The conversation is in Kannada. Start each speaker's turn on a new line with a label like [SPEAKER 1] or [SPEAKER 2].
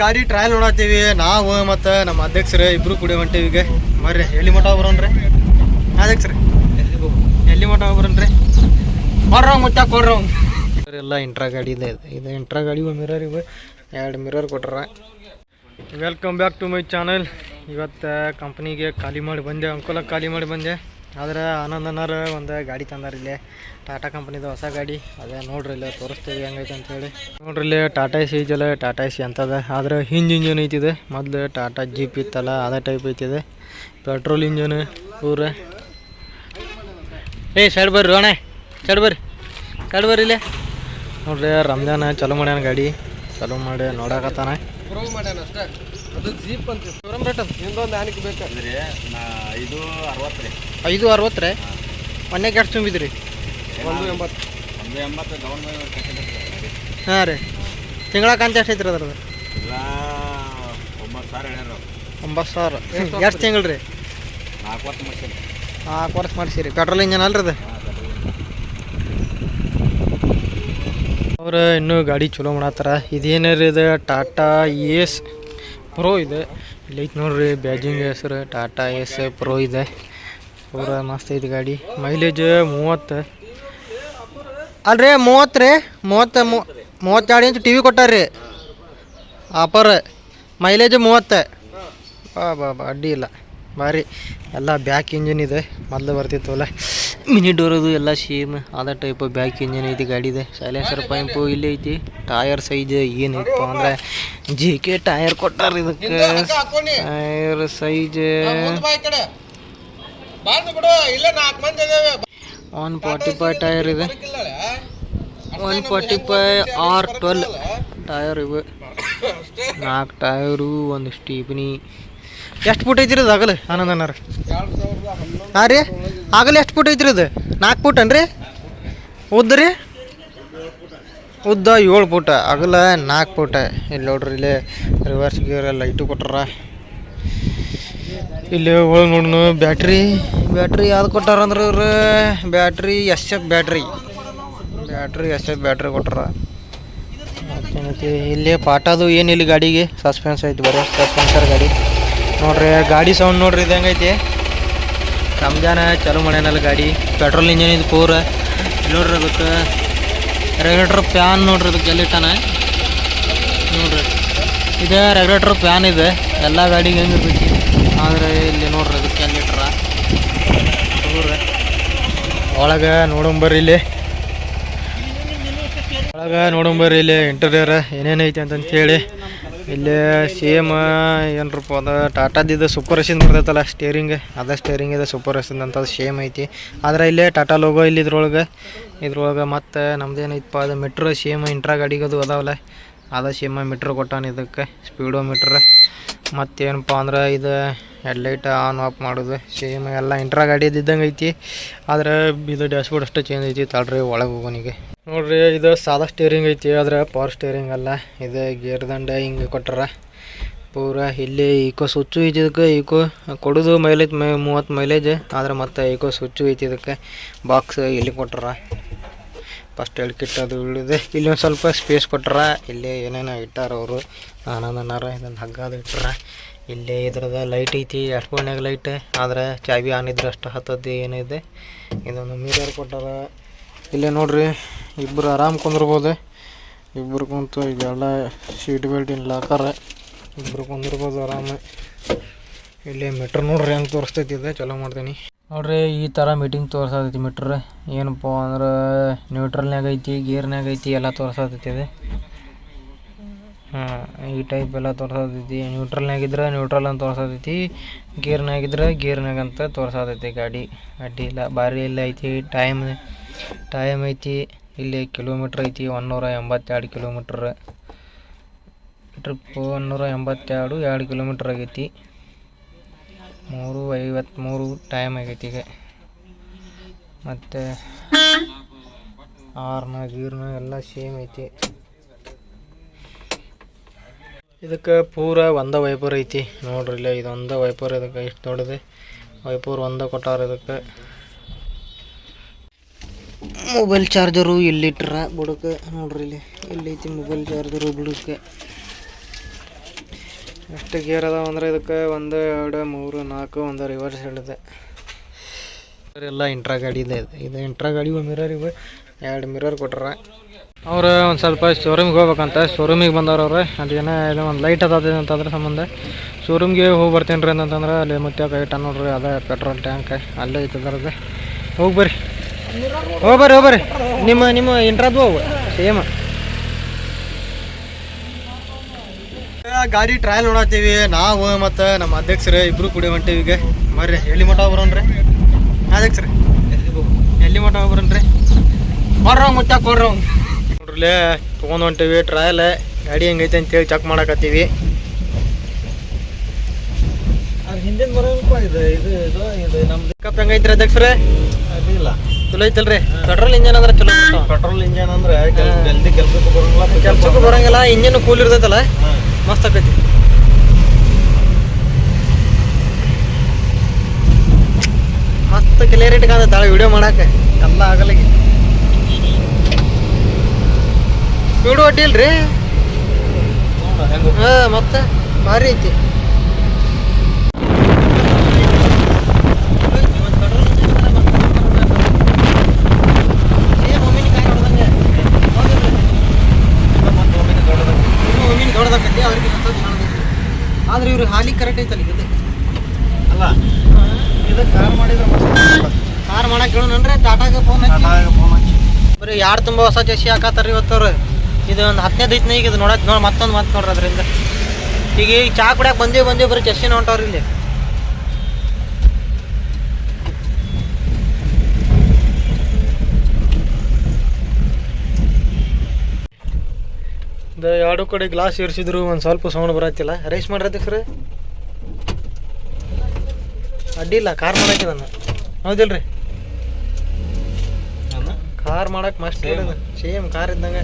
[SPEAKER 1] ಗಾಡಿ ಟ್ರಯಲ್ ನೋಡತ್ತೀವಿ. ನಾವು ಮತ್ತು ನಮ್ಮ ಅಧ್ಯಕ್ಷರು ಇಬ್ರು ಕೂಡ ಹೊಂಟೀವಿ ಈಗ. ಬರ್ರಿ ಎಲ್ಲಿ ಮಠ ಬರೋನ್ರಿ ಅಧ್ಯಕ್ಷರಿ, ಎಲ್ಲಿ ಮಠ ಬರೋನ್ರಿ ಕೊಡ್ರ ಮುಚ್ಚ ಕೊಡ್ರ. ಎಲ್ಲ ಇಂಟ್ರಾ ಗಾಡಿ ಇದೆ. ಇದು. ಇದು ಇಂಟ್ರಾ ಗಾಡಿ ಮಿರರ್ ಇವು. ಎರಡು ಮಿರರ್ ಕೊಟ್ರ. Welcome back to my channel ಇವತ್ತು ಕಂಪ್ನಿಗೆ ಖಾಲಿ ಮಾಡಿ ಬಂದೆ, ಅಂಕೋಲಕ್ಕೆ ಖಾಲಿ ಮಾಡಿ ಬಂದೆ. ಆದ್ರೆ ಆನಂದನಾರ ಒಂದು ಗಾಡಿ ತಂದಾರ ಇಲ್ಲೇ. ಟಾಟಾ ಕಂಪ್ನಿದು ಹೊಸ ಗಾಡಿ. ಅದೇ ನೋಡ್ರಿ ಇಲ್ಲೇ ತೋರಿಸ್ತೀವಿ ಹೆಂಗೈತೆ ಅಂತ ಹೇಳಿ. ನೋಡ್ರಿ ಇಲ್ಲೇ ಟಾಟಾ ಎಸಿ ಐತಲ್ಲ ಟಾಟಾ ಎಸಿ ಅಂತದ. ಆದ್ರೆ ಹಿಂಜ್ ಇಂಜನ್ ಐತಿದೆ. ಮೊದಲು ಟಾಟಾ ಜೀಪ್ ಇತ್ತಲ್ಲ, ಅದೇ ಟೈಪ್ ಐತಿದೆ. ಪೆಟ್ರೋಲ್ ಇಂಜನ್ ಊರ ಏ ಸೈಡ್ ಬರ್ರಿ ಅಣ್ಣ. ಸೈಡ್ ಬರ್ರಿ. ಸೈಡ್ ಬರ್ರಿ ಇಲ್ಲೇ. ನೋಡ್ರಿ, ರಂಜಾನ ಚಲೋ ಮಾಡ್ಯಾನ ಗಾಡಿ. ಚಲೋ ಮಾಡಿ ನೋಡಕತ್ತಾನ.
[SPEAKER 2] ಅದು ಜೀಪ್ ಅಂತ
[SPEAKER 1] ಶಿವರಾಮ್ ರೇಟ್ ಅದು.
[SPEAKER 2] ಹಿಂದೊಂದು ಆನಿಕೆ ಬೇಕಾದ್ರೆ
[SPEAKER 3] ಐದು ಅರವತ್ತು ರೀ.
[SPEAKER 1] ಐದು ಅರವತ್ತು ರೀ? ಮೊನ್ನೆ ಎಷ್ಟು ತುಂಬಿದ್ರಿ?
[SPEAKER 2] ಒಂದು ಎಂಬತ್ತು.
[SPEAKER 3] ಒಂದು ಎಂಬತ್ತು ಡೌನ್
[SPEAKER 1] ಹಾಂ ರೀ. ತಿಂಗಳ ಕಂತ ಎಷ್ಟು ಐತ್ರಿ ಅದ್ರದ್ದು?
[SPEAKER 3] ಒಂಬತ್ತು ಸಾವಿರ ಹೇಳ್ಯಾರ
[SPEAKER 1] ಒಂಬತ್ತು ಸಾವಿರ. ಎಷ್ಟು ತಿಂಗಳು ರೀ?
[SPEAKER 3] ನಾಲ್ಕು ವರ್ಷ ಮಾಡಿಸಿ
[SPEAKER 1] ನಾಲ್ಕು ವರ್ಷ ಮಾಡಿಸಿರಿ. ಪೆಟ್ರೋಲ್ ಇಂಜನ್ ಅಲ್ರಿ ಅದು? ಅವ್ರು ಇನ್ನೂ ಗಾಡಿ ಚಲೋ ಮಾಡತ್ತಾರ. ಇದೇನಾರ ಇದೆ? ಟಾಟಾ ಎಸ್ ಪ್ರೋ ಇದೆ. ಇಲ್ಲಿ ಐತೆ ನೋಡ್ರಿ ಬ್ಯಾಜಿಂಗ್ ಹೆಸರು. ಟಾಟಾ ಎಸ್ ಪ್ರೋ ಇದೆ. ಪೂರ ಮಸ್ತ್ ಐತಿ ಗಾಡಿ. ಮೈಲೇಜ್ ಮೂವತ್ತು. ಅಲ್ರಿ, ಮೂವತ್ತು ರೀ. ಮೂವತ್ತು ಮೂವತ್ತೆರಡು ಇಂಚ್ ಟಿ ವಿ ಕೊಟ್ಟಾರ್ರಿ. ಆಪರ್. ಮೈಲೇಜ್ ಮೂವತ್ತು. ಬಾ ಬಾ ಬಾ, ಅಡ್ಡಿ ಇಲ್ಲ. ಭಾರಿ ಎಲ್ಲ ಬ್ಯಾಕ್ ಇಂಜಿನ್ ಇದೆ. ಮೊದಲು ಬರ್ತಿತ್ತವಲ್ಲ ಮಿನಿ ಡೋರದು ಎಲ್ಲ ಸೇಮ್ ಅದ ಟೈಪ್ ಬ್ಯಾಕ್ ಇಂಜಿನ್ ಐತಿ ಗಾಡಿದೆ ಸೈಲೆನ್ಸರ್ ಪೈಂಪು ಇಲ್ಲಿ ಐತಿ. ಟೈರ್ ಸೈಜ್ ಏನೈತಪ್ಪ ಅಂದ್ರೆ ಜಿ ಕೆ ಟೈರ್ ಕೊಟ್ಟಾರ ಇದಕ್ಕೆ. Tyre size one forty five tyre ಇದೆ. One forty five R twelve tyre ಇವೆ. ನಾಲ್ಕು ಟೈರು ಒಂದು ಸ್ಟೀಪ್ನಿ ಎಷ್ಟು ಫುಟ್ ಐತಿರೋದು ಅದು ಆಗಲ್ಲ ಆನಂದನಾರ ಹಾಂ ರೀ? ಆಗಲ್ಲ ಎಷ್ಟು ಫುಟ್ ಐತ್ರಿ ಇದು? ನಾಲ್ಕು ಫುಟ್ ಅನ್ರಿ ಉದ್ದ ರೀ? ಉದ್ದ ಏಳು ಫುಟ್ ಅಗಲ ನಾಲ್ಕು ಫೂಟ ಇಲ್ಲಿ ನೋಡ್ರಿ, ಇಲ್ಲಿ ರಿವರ್ಸ್ ಗೇರ್ ಲೈಟು ಕೊಟ್ಟಾರ. ಇಲ್ಲಿ ಒಳಗೆ ನೋಡೋಣ ಬ್ಯಾಟ್ರಿ ಬ್ಯಾಟ್ರಿ ಯಾವ್ದು ಕೊಟ್ಟಾರ ಅಂದ್ರೆ ಇವ್ರು? Battery S F battery battery S F battery ಕೊಟ್ಟಾರ. ಇಲ್ಲಿ ಪಾಟದು ಏನಿಲ್ಲ ಗಾಡಿಗೆ. ಸಸ್ಪೆನ್ಸ್ ಐತಿ, ಬರೀ ಸಸ್ಪೆನ್ಸರ್ ಗಾಡಿ. ನೋಡ್ರಿ, ಗಾಡಿ ಸೌಂಡ್ ನೋಡ್ರಿ, ಇದು ಹೆಂಗೈತಿ? ರಂಜಾನ ಚಾಲು ಮಾಡ್ಯಾನಲ್ಲ ಗಾಡಿ. ಪೆಟ್ರೋಲ್ ಇಂಜಿನ್ ಇದು ಪೂರ. ನೋಡ್ರಿ ಅದಕ್ಕೆ. ರೆಗ್ಯುಲೇಟರ್ ಫ್ಯಾನ್ ನೋಡ್ರಿ ಅದಕ್ಕೆ ಎಲ್ಲಿಟ್ಟಾನ? ನೋಡ್ರಿ. ಇದು ರೆಗ್ಯುಲೇಟರ್ ಫ್ಯಾನ್ ಇದೆ. ಎಲ್ಲ ಗಾಡಿಗೆ ಹೆಂಗೆ ಇರ್ತೈತಿ ಆದರೆ ಇಲ್ಲಿ ನೋಡ್ರಿ ಅದಕ್ಕೆ ಎಲ್ಲಿಟ್ರ. ನೋಡ್ರಿ. ಒಳಗೆ ನೋಡಂಬರ್ರಿ ಇಲ್ಲಿ. ಒಳಗೆ ನೋಡಂಬರ್ರಿ ಇಲ್ಲಿ. ಇಂಟೀರಿಯರ್ ಏನೇನೈತಿ ಅಂತಂತ ಹೇಳಿ ಇಲ್ಲಿ ಸೇಮ್ ಏನರಪ್ಪ ಅದ ಟಾಟಾದಿದ್ದು ಸೂಪರ್ ಎಸಿಂದ ಬರ್ತೈತಲ್ಲ ಸ್ಟೇರಿಂಗ್ ಅದೇ ಸ್ಟೇರಿಂಗ್ ಇದೆ ಸೂಪರ್ ಎಸಿಂದ ಅಂತ ಸೇಮ್ ಐತಿ. ಆದ್ರೆ ಇಲ್ಲೇ ಟಾಟಾ ಲೋಗೋ ಇಲ್ಲಿ ಇದ್ರೊಳಗೆ ಇದ್ರೊಳಗೆ ಮತ್ತು ನಮ್ದು ಏನೈತಪ್ಪ, ಅದು ಮೆಟ್ರೋ ಸೇಮ್ ಇಂಟ್ರಾ ಗಾಡಿಗೆ ಅದು ಅದಾವಲ್ಲ, ಅದೇ ಸೇಮ್ ಮೆಟ್ರ್ ಕೊಟ್ಟಾನ ಇದಕ್ಕೆ ಸ್ಪೀಡೋ ಮೀಟ್ರ್ ಮತ್ತೇನಪ್ಪ ಅಂದ್ರೆ ಇದು ಹೆಡ್ಲೈಟ್ ಆನ್ ಆಫ್ ಮಾಡೋದು. ಸೇಮ್ ಎಲ್ಲ ಇಂಟ್ರಾ ಗಾಡಿ ಇದ್ದಂಗೆ ಐತಿ. ಆದ್ರೆ ಇದು ಡ್ಯಾಶ್ಬೋರ್ಡ್ ಅಷ್ಟೇ ಚೇಂಜ್ ಐತಿ ತಳ್ರಿ ಒಳಗೆ ಹೋಗೋನಿಗೆ ನೋಡ್ರಿ, ಇದು ಸಾದಾ ಸ್ಟೇರಿಂಗ್ ಐತಿ, ಆದ್ರೆ ಪವರ್ ಸ್ಟೇರಿಂಗ್ ಅಲ್ಲ. ಇದು ಗೇರ್ ದಂಡ ಹಿಂಗೆ ಕೊಟ್ಟಾರ ಪೂರ ಇಲ್ಲಿ ಈಕೋ ಸ್ವಿಚ್ಚು ಐತಿ ಇದಕ್ಕೆ. ಈಕೋ ಕೊಡೋದು ಮೈಲೇಜ್ ಮೈ, ಮೂವತ್ತು ಮೈಲೇಜ್ ಆದ್ರೆ ಮತ್ತೆ ಈಕೋ ಸ್ವಿಚ್ಚು ಐತಿ ಇದಕ್ಕೆ. ಬಾಕ್ಸ್ ಇಲ್ಲಿ ಕೊಟ್ಟಾರ ಫಸ್ಟ್ ಎಲ್ ಕಿಟ್ ಅದು ಉಳಿದೆ ಇಲ್ಲಿ ಒಂದು ಸ್ವಲ್ಪ ಸ್ಪೇಸ್ ಕೊಟ್ಟಾರ ಇಲ್ಲಿ ಏನೇನೋ ಇಟ್ಟಾರ ಅವರು. ಆನಂದನಾರ ಇದೊಂದು ಹಗ್ಗ ಅದು ಇಟ್ಟಾರ ಇಲ್ಲಿ ಇದ್ರದ ಲೈಟ್ ಐತಿ ಡ್ಯಾಶ್ಬೋರ್ಡ್ನಾಗ ಲೈಟ್ ಆದ್ರೆ ಚಾವಿ ಆನ್ ಇದ್ರೆ ಅಷ್ಟು ಹತ್ತದ್ದು ಏನಿದೆ ಇದೊಂದು ಮಿರರ್ ಕೊಟ್ಟಾರ. ಇಲ್ಲೇ ನೋಡ್ರಿ ಇಬ್ಬರು ಆರಾಮ್ ಕುಂದಿರ್ಬೋದು. ಇಬ್ಬರು ಕುಂತು ಇದೆಲ್ಲ ಸೀಟ್ ಬೆಲ್ಟ್ ಇಲ್ಲ ಹಾಕಾರ ಇಬ್ಬರು ಕುಂದಿರ್ಬೋದು ಆರಾಮ. ಇಲ್ಲಿ ಮೀಟ್ರ್ ನೋಡ್ರಿ ಹೆಂಗೆ ತೋರಿಸ್ತೈತಿ ಇದೆ ಚಲೋ ಮಾಡ್ತೀನಿ. ನೋಡ್ರಿ, ಈ ಥರ ಮೀಟಿಂಗ್ ತೋರ್ಸತೈತಿ ಮೀಟ್ರ್ ಏನಪ್ಪ ಅಂದ್ರೆ ನ್ಯೂಟ್ರಲ್ನಾಗ ಐತಿ ಗೇರ್ನಾಗ ಐತಿ, ಎಲ್ಲ ತೋರಿಸ್ತೈತಿ ಇದು ಈ ಟೈಪ್ ಎಲ್ಲ ತೋರ್ಸತೈತಿ. ನ್ಯೂಟ್ರಲ್ನಾಗಿದ್ರೆ ನ್ಯೂಟ್ರಲ್ ಅಂತ ತೋರ್ಸತೈತಿ. ಗೇರ್ನಾಗಿದ್ರೆ ಗೇರ್ನಾಗ ಅಂತ ತೋರ್ಸತೈತಿ ಗಾಡಿ. ಅಡ್ಡಿ ಇಲ್ಲ. ಭಾರಿ ಇಲ್ಲ ಐತಿ ಟೈಮ್ ಟೈಮ್ ಐತಿ. ಇಲ್ಲಿ ಕಿಲೋಮೀಟ್ರ್ ಐತಿ ಒನ್ನೂರ ಎಂಬತ್ತೆರಡು ಕಿಲೋಮೀಟ್ರ್ ಟ್ರಿಪ್ಪು ಒನ್ನೂರ ಎಂಬತ್ತೆರಡು, ಎರಡು ಕಿಲೋಮೀಟ್ರ್ ಆಗೈತಿ. ಮೂರು ಐವತ್ತ್ಮೂರು ಟೈಮ್ ಆಗೈತಿ ಈಗ. ಮತ್ತು ಆರ್ನ ಗೀರ್ನ ಎಲ್ಲ ಸೇಮ್ ಐತಿ. ಇದಕ್ಕೆ ಪೂರ ಒಂದ ವೈಪರ್ ಐತಿ. ನೋಡ್ರಿ ಇಲ್ಲ ಇದೊಂದ ವೈಪರ್ ಇದಕ್ಕೆ ಇಷ್ಟು ದೊಡ್ಡದು. ವೈಪರ್ ಒಂದ ಕೊಟ್ಟಾರ ಇದಕ್ಕೆ. ಮೊಬೈಲ್ ಚಾರ್ಜರು ಎಲ್ಲಿಟ್ರ ಬುಡಕ್ಕೆ ನೋಡ್ರಿ ಇಲ್ಲಿ. ಎಲ್ಲೈತಿ ಮೊಬೈಲ್ ಚಾರ್ಜರು ಬುಡಕ್ಕೆ ಎಷ್ಟು ಗೇರ್ ಅದಾವ ಅಂದ್ರೆ ಇದಕ್ಕೆ ಒಂದು ಎರಡು ಮೂರು ನಾಲ್ಕು ಒಂದು ರಿವರ್ಸ್ ಹೇಳಿದೆ ಎಲ್ಲ ಇಂಟ್ರಾ ಗಾಡಿ ಇದೆ. ಇದು. ಇಂಟ್ರಾ ಗಾಡಿ ಮಿರರ್ ಇವೆ. ಎರಡು ಮಿರರ್ ಕೊಟ್ರ. ಅವ್ರು ಒಂದು ಸ್ವಲ್ಪ ಶೋರೂಮ್ಗೆ ಹೋಗ್ಬೇಕಂತ ಶೋರೂಮಿಗೆ ಬಂದವ್ರು ಅವ್ರೆ. ಅದೇನೋ ಏನೋ ಒಂದು ಲೈಟ್ ಅದ ಅಂತಂದ್ರೆ ಸಂಬಂಧ. ಶೋರೂಮ್ಗೆ ಹೋಗಿ ಬರ್ತೀನಿ ಅಂತಂದ್ರೆ ಅಲ್ಲಿ ಮತ್ತೆ ಐಟ ನೋಡ್ರಿ, ಅದೇ ಪೆಟ್ರೋಲ್ ಟ್ಯಾಂಕ್ ಅಲ್ಲೇ ಐತೆ ಅದರದ್ದು. ಹೋಗಿ ಬರ್ರಿ. ಹೋಗ್ಬರ್ರಿ ಹೋಗಿ ಬರ್ರಿ. ನಿಮ್ಮ ನಿಮ್ಮ ಇಂಟ್ರಾದು ಹೋಗು ಸೇಮ್ ಗಾಡಿ ಟ್ರಯಲ್ ನೋಡತ್ತೀವಿ, ನಾವು ಮತ್ತು ನಮ್ಮ ಅಧ್ಯಕ್ಷರೇ ಇಬ್ರು ಕುಡಿ ಹೊಂಟೀವಿ ಈಗ. ಬರ್ರಿ, ಎಲ್ಲಿ ಮಠ ಬರೋನ್ರಿ ಅಧ್ಯಕ್ಷರೇ, ಎಲ್ಲಿ ಮಠ ಬರೋನ್ರಿ ಕೊಡ್ರ ಮುಟ್ಟ ಕೊಡ್ರ ನೋಡ್ರಲ್ಲೇ ತೊಗೊಂಡು ಹೊಂಟಿವಿ ಟ್ರಯಲ್ ಗಾಡಿ ಹೆಂಗೈತೆ ಅಂತೇಳಿ ಚೆಕ್ ಮಾಡಕತ್ತೀವಿ.
[SPEAKER 2] ಹಿಂದಿನ ಬರೋಲ್ಪ ಇದು. ಇದು ಇದು ಇದು ನಮ್ದು.
[SPEAKER 1] ಕಪ್ ಹೆಂಗೈತ್ರಿ ಅಧ್ಯಕ್ಷರೇ?
[SPEAKER 2] ಅದಿಲ್ಲ.
[SPEAKER 1] ಚಲೋ ಐತಲ್ರಿ? ಪೆಟ್ರೋಲ್ ಇಂಜನ್ ಅಂದ್ರೆ ಚಲೋ.
[SPEAKER 2] ಪೆಟ್ರೋಲ್ ಇಂಜನ್ ಅಂದ್ರೆ ಕೆಲ್ಸ ಜಲ್ದಿ ಕೆಲ್ಸಕ್ಕೆ ಬರೋಂಗಿಲ್ಲ
[SPEAKER 1] ಕೆಲ್ಸಕ್ಕೂ ಬರಂಗಿಲ್ಲ. ಇಂಜನ್ ಕೂಲ್ ಇರ್ತೈತಲ್ಲ? ಮಸ್ತ್ ಆಕೈತಿ. ಮಸ್ತ್ ಕ್ಲಿಯರಿಟಿ ಕಾಣತ್ತಾಳ ವಿಡಿಯೋ ಮಾಡಕ್ಕೆ. ಎಲ್ಲ ಆಗಲಿಗೆ ವಿಡಿಯೋ ಅಡ್ಡಿಲ್ರಿ
[SPEAKER 2] ಹಾಂ
[SPEAKER 1] ಹಾ ಮತ್ತೆ ಭಾರಿ ಐತಿ. ಆದ್ರೆ ಇವ್ರು ಹಾಲಿ ಕರೆಕ್ಟ್ ಐತಲ್ಲ ಇದು.
[SPEAKER 2] ಅಲ್ಲ. ಇದು ಕಾರ್ ಮಾಡಿದ್ರೆ
[SPEAKER 1] ಕಾರ್ ಮಾಡಕ್ಕೆ ಹೇಳೋಣನ್ರಿ ಟಾಟಾಗೆ ಫೋನ್ ಹಚ್ಚಿ. ಬರೀ ಯಾರು ತುಂಬ ಹೊಸ ಜಸಿ ಹಾಕತ್ತಾರ ಇವತ್ತವ್ರು. ಇದು ಒಂದು ಹತ್ತನೇದು ಐತ್ನ ಈಗ ಇದು ನೋಡೋದು ನೋಡಿ ಮತ್ತೊಂದು ಮತ್ತೆ ನೋಡ್ರಿ ಅದರಿಂದ. ಈಗ ಈಗ ಚಾ ಕುಡಿಯಕ್ಕೆ ಬಂದೇವು ಬಂದೇವು ಬರೀ ಚಸ್ಸಿನ ಹೊಂಟವ್ರಿ ಇಲ್ಲಿ. ಎರಡು ಕಡೆ ಗ್ಲಾಸ್ ಇರಿಸಿದ್ರು ಒಂದು ಸ್ವಲ್ಪ ಸೌಂಡ್ ಬರತ್ತಿಲ್ಲ. ರೈಸ್ ಮಾಡ್ರತ್ತೆ ಸರ್ ಅಡ್ಡಿಲ್ಲ ಕಾರ್ ಮಾಡಕ್ಕೆ ನಾನು ಹೌದಿಲ್ರಿ? ಕಾರ್ ಮಾಡಕ್ ಮಸ್ತ್ ಸೇಮ್ ಕಾರ್ ಇದ್ದಂಗೆ.